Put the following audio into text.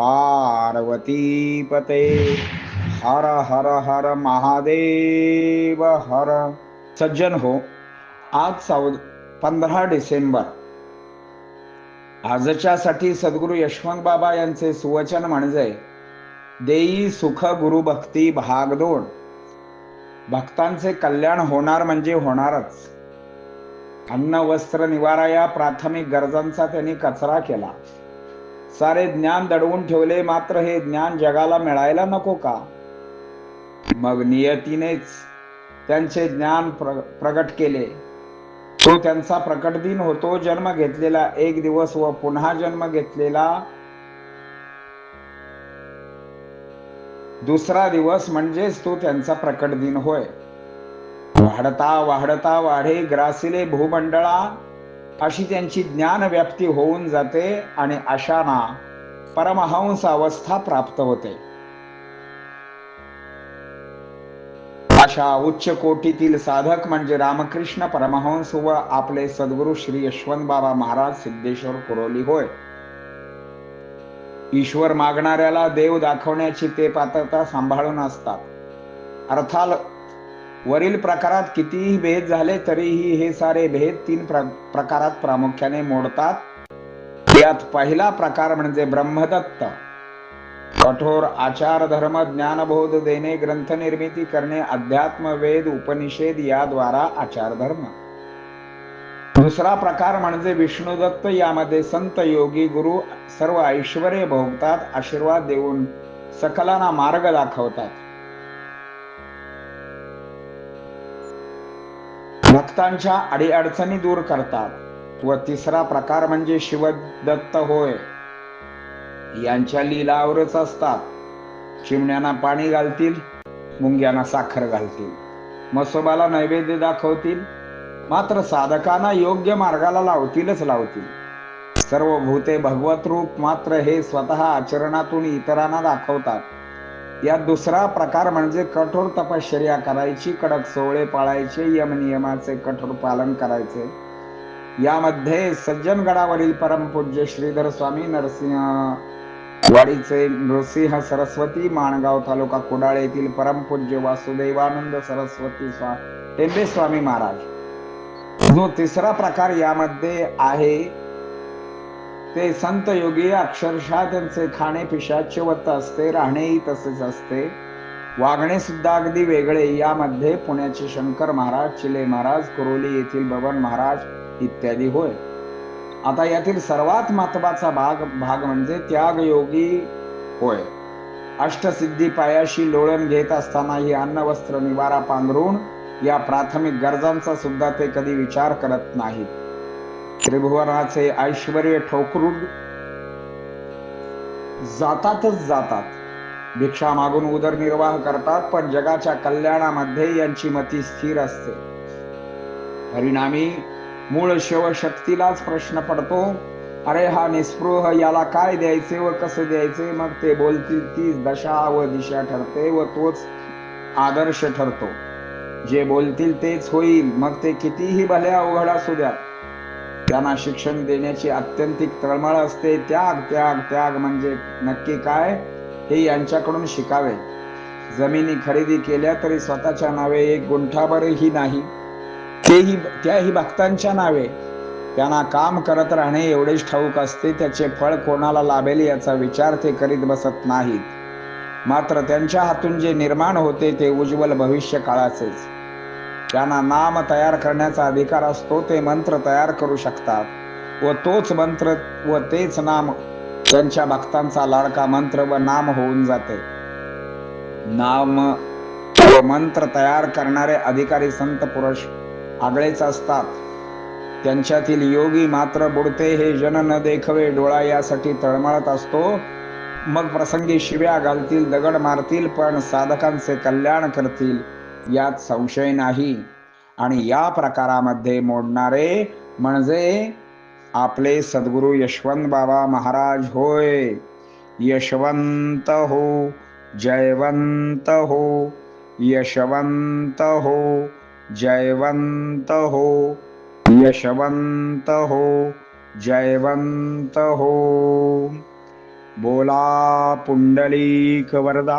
पार्वतीपते। हर हर हर महादेव हर। सज्जन हो आज चौद पंधरा डिसेंबर. आजच्यासाठी सद्गुरु यशवंत बाबा यांचे सुवचन म्हणजे देई सुख गुरु भक्ती भाग दोन भक्तांचे कल्याण होणार म्हणजे होणारच. अन्न वस्त्र निवारा या प्राथमिक गरजांचा त्यांनी कचरा केला. सारे ज्ञान दडवून ठेवले मात्र हे ज्ञान जगाला मिळायला नको का? मग नियतीनेच त्यांचे ज्ञान प्र प्रगट केले. तो त्यांचा प्रकट दिन होतो जन्म घेतलेला एक दिवस व पुन्हा जन्म घेतलेला दुसरा दिवस म्हणजेच तो त्यांचा प्रकट दिन होय. वाढता वाढता वाढे ग्रासिले भूमंडळा अशी त्यांची ज्ञान व्याप्ती होऊन जाते आणि अशाना परमहंस अवस्था प्राप्त होते. अशा उच्च कोटीतील साधक म्हणजे रामकृष्ण परमहंस व आपले सद्गुरु श्री यशवंत बाबा महाराज सिद्धेश्वर कुरोली होय. ईश्वर मागणाऱ्याला देव दाखवण्याची ते पात्रता सांभाळून असतात. अर्थात वरील प्रकारात कितीही भेद झाले तरीही हे सारे भेद तीन प्र प्रकारात प्रामुख्याने मोडतात. यात पहिला प्रकार म्हणजे ब्रह्मदत्त. कठोर आचार धर्म ज्ञानबोध देणे ग्रंथ निर्मिती करणे अध्यात्म वेद उपनिषेद याद्वारा आचार धर्म. दुसरा प्रकार म्हणजे विष्णुदत्त. यामध्ये संत योगी गुरु सर्व ऐश्वर्य भोगतात आशीर्वाद देऊन सकलांना मार्ग दाखवतात. भक्तांच्या अडीअडचणी दूर करतात. व तिसरा प्रकार म्हणजे शिवदत्त होय. यांच्या लीलावरच असतात. चिमण्यांना पाणी घालतील मुंग्यांना साखर घालतील. मसोबाला नैवेद्य दाखवतील मात्र साधकांना योग्य मार्गाला लावतीलच लावतील. सर्व भूते भगवत रूप मात्र हे स्वतः आचरणातून इतरांना दाखवतात. या दुसरा प्रकार म्हणजे कठोर तपश्चर्या करायची कडक सोहळे पाळायचे यम नियमाचे कठोर पालन करायचे. यामध्ये सज्जनगडावरील परमपूज्य श्रीधर स्वामी नरसिंह वाडीचे नृसिंह सरस्वती माणगाव तालुका कुडाळ येथील परमपूज्य वासुदेवानंद सरस्वती स्वा टेंबे स्वामी महाराज. जो तिसरा प्रकार यामध्ये आहे ते संत योगी अक्षरशः त्यांचे खाणे पिशाच्यवत असते राहणेही तसेच असते. वागणे सुद्धा अगदी वेगळे. यामध्ये पुण्याचे शंकर महाराज चिले महाराज कुरोली येथील बबन महाराज इत्यादी होय. आता यातील सर्वात महत्त्वाचा भाग भाग म्हणजे त्याग योगी होय. अष्टसिद्धी पायाशी लोळण घेत असताना ही अन्न वस्त्र निवारा पांघरून या प्राथमिक गरजांचा सुद्धा ते कधी विचार करत नाहीत. त्रिभुवनाचे ऐश्वर ठोकरून जातातच जातात. भिक्षा मागून उदरनिर्वाह करतात पण जगाच्या कल्याणामध्ये यांची मती स्थिर असते. परिणामी मूळ शिवशक्तीलाच प्रश्न पडतो अरे हा निस्पृह याला काय द्यायचे व कसे द्यायचे? मग ते बोलतील तीच दशा व दिशा ठरते व तोच आदर्श ठरतो. जे बोलतील तेच होईल मग ते कितीही भले अवघड असू द्या त्यांना शिक्षण देण्याची अत्यंतिक तळमळ असते. त्याग त्याग त्याग म्हणजे नक्की काय? हे यांच्याकडून शिकावे. जमिनी खरेदी केल्या तरी स्वतःच्या नावे एक गुंठाभरही नाही. तेही त्याही भक्तांच्या नावे. त्यांना काम करत राहणे एवढेच ठाऊक असते. त्याचे फळ कोणाला लाभेल याचा विचार ते करीत बसत नाहीत. मात्र त्यांच्या हातून जे निर्माण होते ते उज्ज्वल भविष्य काळाचेच त्यांना नाम तयार करण्याचा अधिकार असतो ते मंत्र तयार करू शकतात. व तोच मंत्र व तेच नाम त्यांच्या भक्तांचा लाडका मंत्र व नाम होऊन जाते. नाम व मंत्र तयार करणारे अधिकारी संत पुरुष आगळेच असतात. त्यांच्यातील योगी मात्र बुडते हे जन न देखवे डोळा यासाठी तळमळत असतो. मग प्रसंगी शिव्या घालतील दगड मारतील पण साधकांचे कल्याण करतील. यात संशय नाही. आणि या प्रकारामध्ये मोडणारे म्हणजे आपले सद्गुरू यशवंत बाबा महाराज होय. यशवंत हो जयवंत हो यशवंत हो जयवंत हो यशवंत हो जयवंत हो. बोला पुंडलीक वरदा.